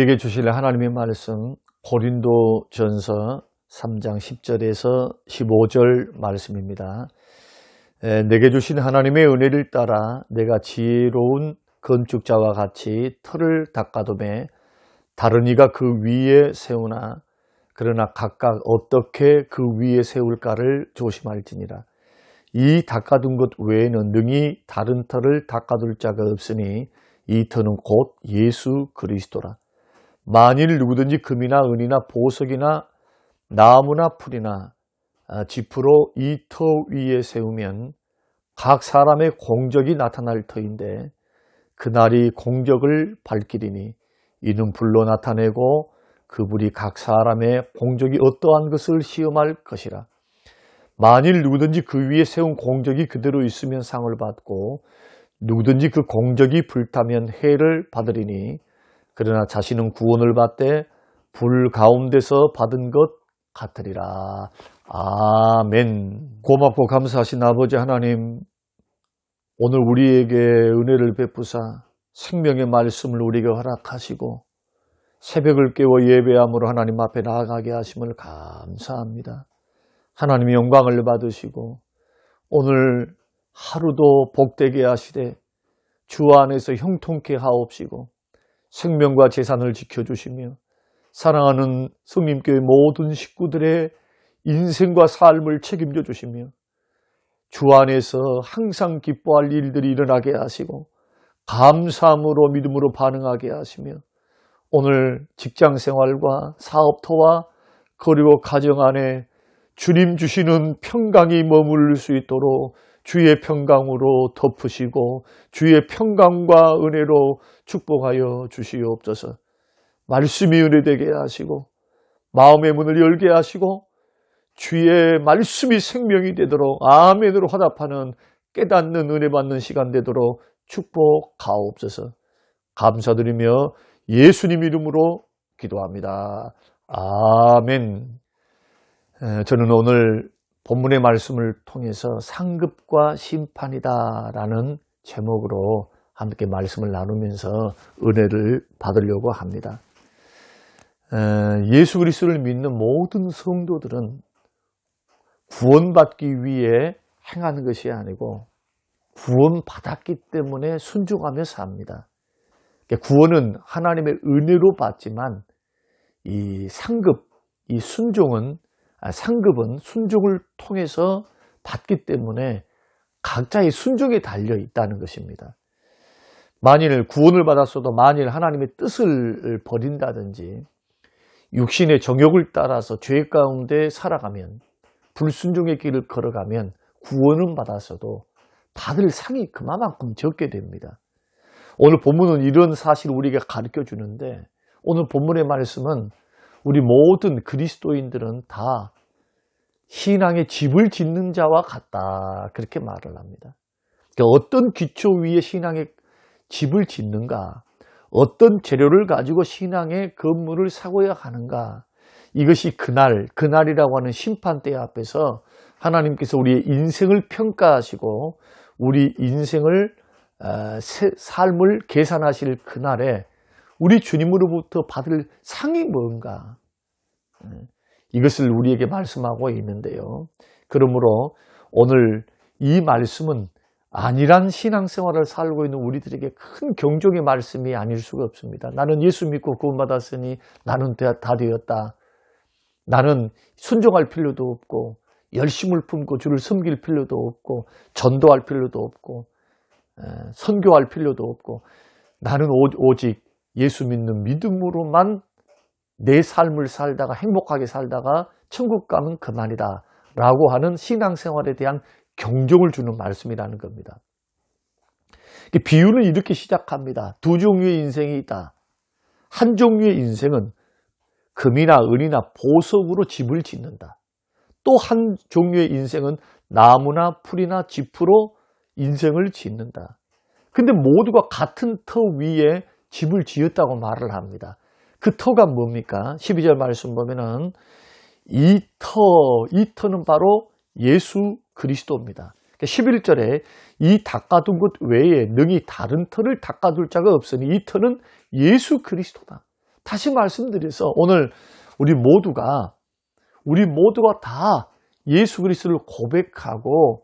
우리에게 주실 하나님의 말씀 고린도 전서 3장 10절에서 15절 말씀입니다. 에, 내게 주신 하나님의 은혜를 따라 내가 지혜로운 건축자와 같이 틀을 닦아둠에 다른 이가 그 위에 세우나 그러나 각각 어떻게 그 위에 세울까를 조심할지니라. 이 닦아둔 것 외에는 능히 다른 터를 닦아둘 자가 없으니 이 터는 곧 예수 그리스도라. 만일 누구든지 금이나 은이나 보석이나 나무나 풀이나 아, 지프로 이 터 위에 세우면 각 사람의 공적이 나타날 터인데 그날이 공적을 밝히리니 이는 불로 나타내고 그 불이 각 사람의 공적이 어떠한 것을 시험할 것이라. 만일 누구든지 그 위에 세운 공적이 그대로 있으면 상을 받고 누구든지 그 공적이 불타면 해를 받으리니 그러나 자신은 구원을 받되 불 가운데서 받은 것 같으리라. 아멘. 고맙고 감사하신 아버지 하나님, 오늘 우리에게 은혜를 베푸사 생명의 말씀을 우리에게 허락하시고 새벽을 깨워 예배함으로 하나님 앞에 나아가게 하심을 감사합니다. 하나님의 영광을 받으시고 오늘 하루도 복되게 하시되 주 안에서 형통케 하옵시고 생명과 재산을 지켜주시며 사랑하는 성님교회 모든 식구들의 인생과 삶을 책임져 주시며 주 안에서 항상 기뻐할 일들이 일어나게 하시고 감사함으로 믿음으로 반응하게 하시며 오늘 직장 생활과 사업터와 그리고 가정 안에 주님 주시는 평강이 머무를 수 있도록 주의 평강으로 덮으시고 주의 평강과 은혜로 축복하여 주시옵소서. 말씀이 은혜되게 하시고 마음의 문을 열게 하시고 주의 말씀이 생명이 되도록 아멘으로 화답하는 깨닫는 은혜 받는 시간 되도록 축복하옵소서. 감사드리며 예수님 이름으로 기도합니다. 아멘. 저는 오늘 본문의 말씀을 통해서 상급과 심판이다라는 제목으로 함께 말씀을 나누면서 은혜를 받으려고 합니다. 예수 그리스도를 믿는 모든 성도들은 구원받기 위해 행하는 것이 아니고 구원받았기 때문에 순종하며 삽니다. 그러니까 구원은 하나님의 은혜로 받지만 이 상급, 이 순종은 아, 상급은 순종을 통해서 받기 때문에 각자의 순종에 달려 있다는 것입니다. 만일 구원을 받았어도 만일 하나님의 뜻을 버린다든지 육신의 정욕을 따라서 죄 가운데 살아가면 불순종의 길을 걸어가면 구원은 받았어도 받을 상이 그만큼 적게 됩니다. 오늘 본문은 이런 사실을 우리에게 가르쳐 주는데 오늘 본문의 말씀은 우리 모든 그리스도인들은 다 신앙의 집을 짓는 자와 같다. 그렇게 말을 합니다. 그러니까 어떤 기초 위에 신앙의 집을 짓는가, 어떤 재료를 가지고 신앙의 건물을 사고야 하는가, 이것이 그날, 그날이라고 하는 심판대 앞에서 하나님께서 우리의 인생을 평가하시고 우리 인생을 어, 삶을 계산하실 그날에 우리 주님으로부터 받을 상이 뭔가 음, 이것을 우리에게 말씀하고 있는데요. 그러므로 오늘 이 말씀은 아니란 신앙생활을 살고 있는 우리들에게 큰 경종의 말씀이 아닐 수가 없습니다. 나는 예수 믿고 구원받았으니 나는 다 되었다. 나는 순종할 필요도 없고 열심을 품고 주를 섬길 필요도 없고 전도할 필요도 없고 선교할 필요도 없고 나는 오직 예수 믿는 믿음으로만 내 삶을 살다가 행복하게 살다가 천국 가면 그만이다 라고 하는 신앙생활에 대한 경종을 주는 말씀이라는 겁니다. 비유는 이렇게 시작합니다. 두 종류의 인생이 있다. 한 종류의 인생은 금이나 은이나 보석으로 집을 짓는다. 또 한 종류의 인생은 나무나 풀이나 지프로 인생을 짓는다. 근데 모두가 같은 터 위에 집을 지었다고 말을 합니다. 그 터가 뭡니까? 12절 말씀 보면은 이 터, 이 터는 바로 예수 그리스도입니다. 11절에 그러니까 이 닦아둔 것 외에 능히 다른 터를 닦아둘 자가 없으니 이 터는 예수 그리스도다. 다시 말씀드려서 오늘 우리 모두가 우리 모두가 다 예수 그리스도를 고백하고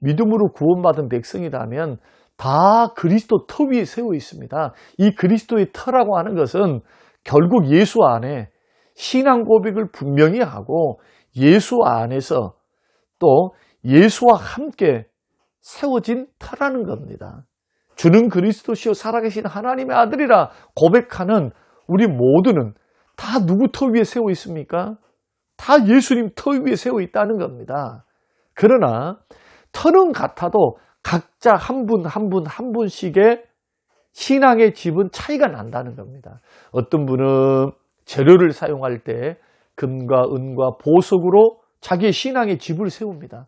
믿음으로 구원받은 백성이라면 다 그리스도 터 위에 세워 있습니다. 이 그리스도의 터라고 하는 것은 결국 예수 안에 신앙 고백을 분명히 하고 예수 안에서 또 예수와 함께 세워진 터라는 겁니다. 주는 그리스도시요 살아계신 하나님의 아들이라 고백하는 우리 모두는 다 누구 터 위에 세워 있습니까? 다 예수님 터 위에 세워 있다는 겁니다. 그러나 터는 같아도 각자 한 분 한 분 한 분씩의 신앙의 집은 차이가 난다는 겁니다. 어떤 분은 재료를 사용할 때 금과 은과 보석으로 자기의 신앙의 집을 세웁니다.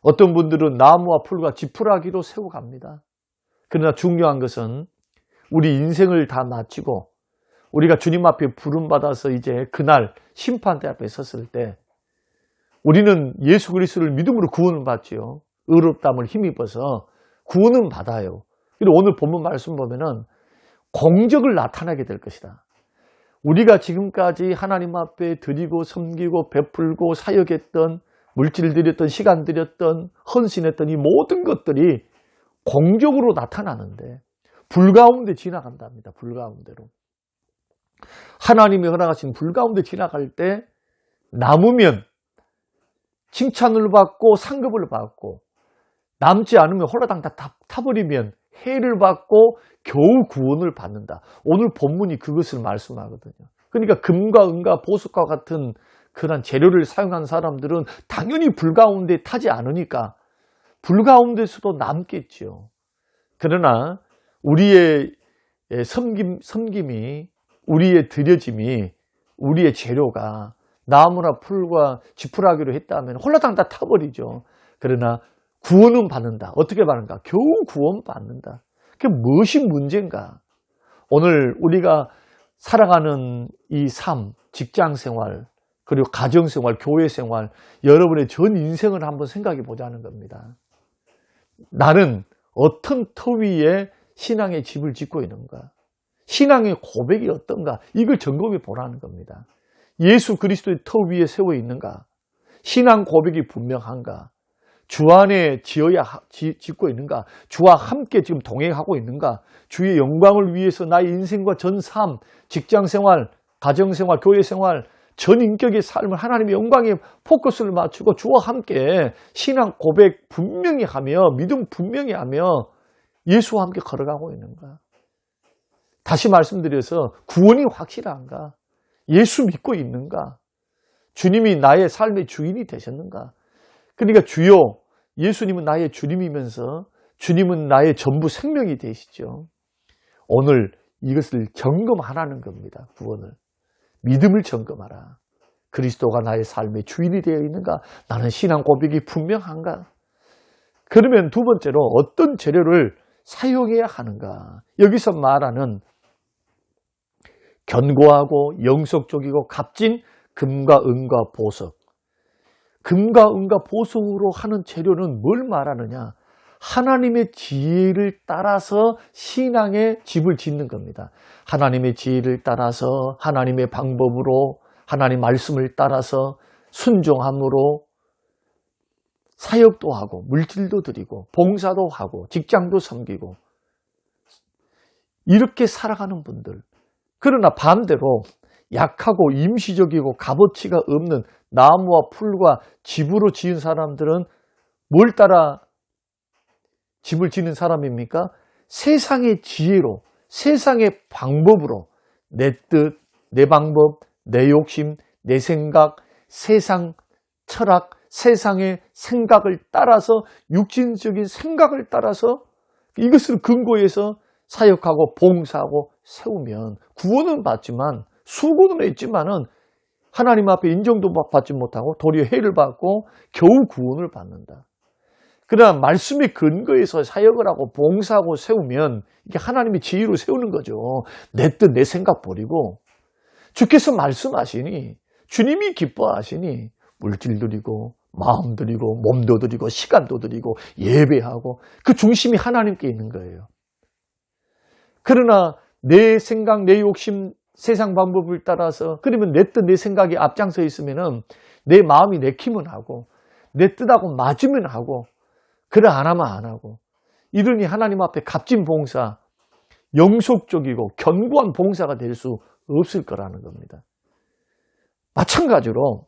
어떤 분들은 나무와 풀과 지푸라기로 세워갑니다. 그러나 중요한 것은 우리 인생을 다 마치고 우리가 주님 앞에 부름받아서 이제 그날 심판대 앞에 섰을 때 우리는 예수 그리스도를 믿음으로 구원을 받지요. 의롭담을 힘입어서 구원은 받아요. 그리고 오늘 본문 말씀 보면은 공적을 나타나게 될 것이다. 우리가 지금까지 하나님 앞에 드리고 섬기고 베풀고 사역했던 물질 드렸던 시간 드렸던 헌신했던 이 모든 것들이 공적으로 나타나는데 불 가운데 지나간답니다. 불 가운데로. 하나님이 허락하신 불 가운데 지나갈 때 남으면 칭찬을 받고 상급을 받고 남지 않으면 홀라당 다 타- 타버리면 해를 받고 겨우 구원을 받는다. 오늘 본문이 그것을 말씀하거든요. 그러니까 금과 은과 보석과 같은 그런 재료를 사용한 사람들은 당연히 불 가운데 타지 않으니까 불 가운데서도 남겠지요. 그러나 우리의 섬김, 섬김이 우리의 드려짐이 우리의 재료가 나무나 풀과 지푸라기로 했다면 홀라당 다 타버리죠. 그러나 구원은 받는다. 어떻게 받는가? 겨우 구원 받는다. 그게 무엇이 문제인가? 오늘 우리가 살아가는 이 삶, 직장 생활, 그리고 가정 생활, 교회 생활, 여러분의 전 인생을 한번 생각해 보자는 겁니다. 나는 어떤 터 위에 신앙의 집을 짓고 있는가? 신앙의 고백이 어떤가? 이걸 점검해 보라는 겁니다. 예수 그리스도의 터 위에 세워 있는가? 신앙 고백이 분명한가? 주 안에 지어야 하- 지- 짓고 있는가? 주와 함께 지금 동행하고 있는가? 주의 영광을 위해서 나의 인생과 전 삶, 직장 생활, 가정 생활, 교회 생활, 전 인격의 삶을 하나님의 영광에 포커스를 맞추고 주와 함께 신앙 고백 분명히 하며 믿음 분명히 하며 예수와 함께 걸어가고 있는가? 다시 말씀드려서 구원이 확실한가? 예수 믿고 있는가? 주님이 나의 삶의 주인이 되셨는가? 그러니까 주요 예수님은 나의 주님이면서 주님은 나의 전부 생명이 되시죠. 오늘 이것을 점검하라는 겁니다. 구원을. 믿음을 점검하라. 그리스도가 나의 삶의 주인이 되어 있는가? 나는 신앙 고백이 분명한가? 그러면 두 번째로 어떤 재료를 사용해야 하는가? 여기서 말하는 견고하고 영속적이고 값진 금과 은과 보석. 금과 은과 보석으로 하는 재료는 뭘 말하느냐? 하나님의 지혜를 따라서 신앙의 집을 짓는 겁니다. 하나님의 지혜를 따라서 하나님의 방법으로 하나님 말씀을 따라서 순종함으로 사역도 하고 물질도 드리고 봉사도 하고 직장도 섬기고 이렇게 살아가는 분들 그러나 반대로 약하고 임시적이고 값어치가 없는 나무와 풀과 집으로 지은 사람들은 뭘 따라 집을 짓는 사람입니까? 세상의 지혜로, 세상의 방법으로 내 뜻, 내 방법, 내 욕심, 내 생각, 세상 철학, 세상의 생각을 따라서 육신적인 생각을 따라서 이것을 근거해서 사역하고 봉사하고 세우면 구원은 받지만 수고는 했지만은 하나님 앞에 인정도 받지 못하고 도리어 해를 받고 겨우 구원을 받는다. 그러나 말씀의 근거에서 사역을 하고 봉사하고 세우면 이게 하나님의 지혜로 세우는 거죠. 내 뜻, 내 생각 버리고 주께서 말씀하시니 주님이 기뻐하시니 물질 드리고 마음 드리고 몸도 드리고 시간도 드리고 예배하고 그 중심이 하나님께 있는 거예요. 그러나 내 생각, 내 욕심, 세상 방법을 따라서 그러면 내 뜻 내 생각이 앞장서 있으면은 내 마음이 내키면 하고 내 뜻하고 맞으면 하고 그래 안 하면 안 하고 이러니 하나님 앞에 값진 봉사 영속적이고 견고한 봉사가 될 수 없을 거라는 겁니다. 마찬가지로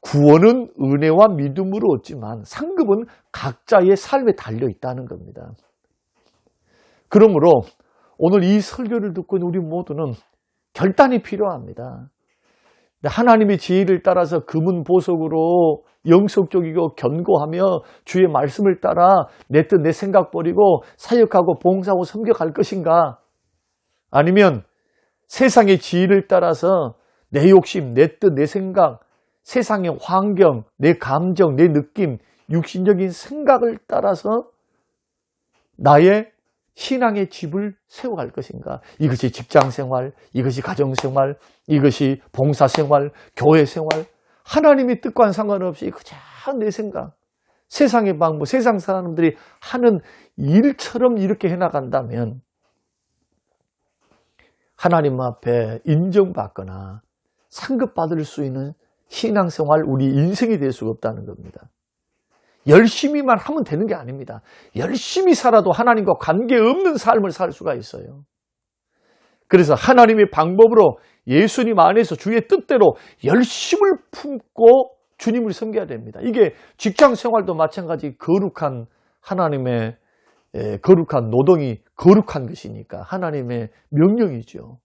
구원은 은혜와 믿음으로 얻지만 상급은 각자의 삶에 달려 있다는 겁니다. 그러므로 오늘 이 설교를 듣고 있는 우리 모두는 결단이 필요합니다. 하나님의 지혜를 따라서 금은 보석으로 영속적이고 견고하며 주의 말씀을 따라 내 뜻 내 생각 버리고 사역하고 봉사하고 섬겨갈 것인가? 아니면 세상의 지혜를 따라서 내 욕심, 내 뜻, 내 생각, 세상의 환경, 내 감정, 내 느낌, 육신적인 생각을 따라서 나의 신앙의 집을 세워갈 것인가? 이것이 직장 생활, 이것이 가정 생활, 이것이 봉사 생활, 교회 생활, 하나님의 뜻과는 상관없이 그저 내 생각, 세상의 방법, 세상 사람들이 하는 일처럼 이렇게 해나간다면 하나님 앞에 인정받거나 상급받을 수 있는 신앙생활, 우리 인생이 될 수가 없다는 겁니다. 열심히만 하면 되는 게 아닙니다. 열심히 살아도 하나님과 관계없는 삶을 살 수가 있어요. 그래서 하나님의 방법으로 예수님 안에서 주의 뜻대로 열심을 품고 주님을 섬겨야 됩니다. 이게 직장 생활도 마찬가지 거룩한 하나님의 에, 거룩한 노동이 거룩한 것이니까 하나님의 명령이죠.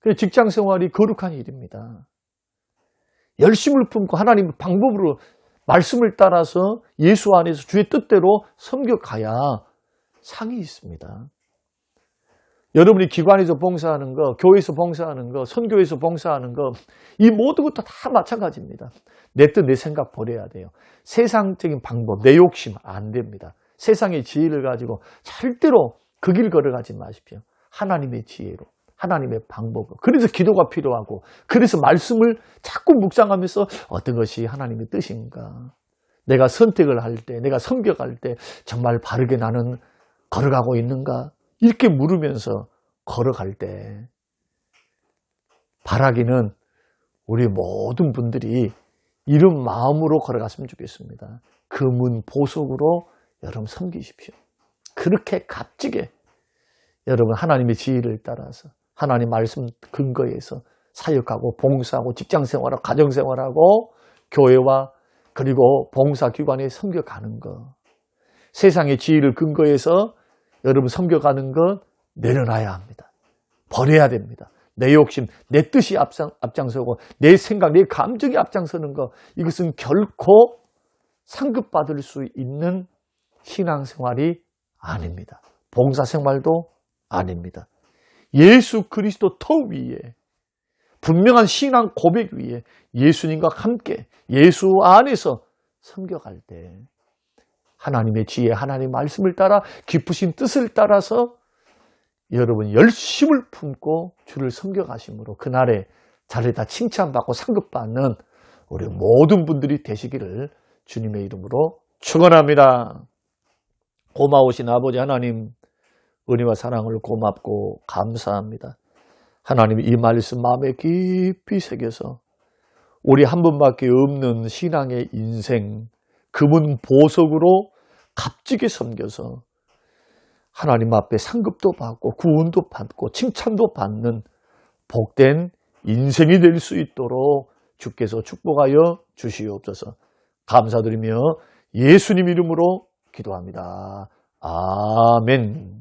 그래서 직장 생활이 거룩한 일입니다. 열심을 품고 하나님의 방법으로 말씀을 따라서 예수 안에서 주의 뜻대로 섬겨가야 상이 있습니다. 여러분이 기관에서 봉사하는 거, 교회에서 봉사하는 거, 선교에서 봉사하는 거, 이 모든 것도 다 마찬가지입니다. 내 뜻, 내 생각 버려야 돼요. 세상적인 방법, 내 욕심 안 됩니다. 세상의 지혜를 가지고 절대로 그 길 걸어가지 마십시오. 하나님의 지혜로, 하나님의 방법으로. 그래서 기도가 필요하고, 그래서 말씀을 자꾸 묵상하면서 어떤 것이 하나님의 뜻인가. 내가 선택을 할 때, 내가 섬겨갈 때 정말 바르게 나는 걸어가고 있는가? 이렇게 물으면서 걸어갈 때 바라기는 우리 모든 분들이 이런 마음으로 걸어갔으면 좋겠습니다. 금은 보석으로 여러분 섬기십시오. 그렇게 값지게 여러분 하나님의 지혜를 따라서 하나님 말씀 근거에서 사역하고 봉사하고 직장생활하고 가정생활하고 교회와 그리고 봉사기관에 섬겨가는 것. 세상의 지혜를 근거해서 여러분 섬겨가는 것 내려놔야 합니다. 버려야 됩니다. 내 욕심, 내 뜻이 앞장, 앞장서고 내 생각, 내 감정이 앞장서는 것 이것은 결코 상급받을 수 있는 신앙생활이 아닙니다. 봉사생활도 아닙니다. 예수 그리스도 터 위에 분명한 신앙 고백 위에 예수님과 함께 예수 안에서 섬겨갈 때 하나님의 지혜, 하나님의 말씀을 따라 깊으신 뜻을 따라서 여러분 열심을 품고 주를 섬겨가심으로 그날에 자리다 칭찬받고 상급받는 우리 모든 분들이 되시기를 주님의 이름으로 축원합니다. 고마우신 아버지 하나님 은혜와 사랑을 고맙고 감사합니다. 하나님 이 말씀 마음에 깊이 새겨서 우리 한 번밖에 없는 신앙의 인생 금은 보석으로 값지게 섬겨서 하나님 앞에 상급도 받고 구원도 받고 칭찬도 받는 복된 인생이 될 수 있도록 주께서 축복하여 주시옵소서 감사드리며 예수님 이름으로 기도합니다. 아멘.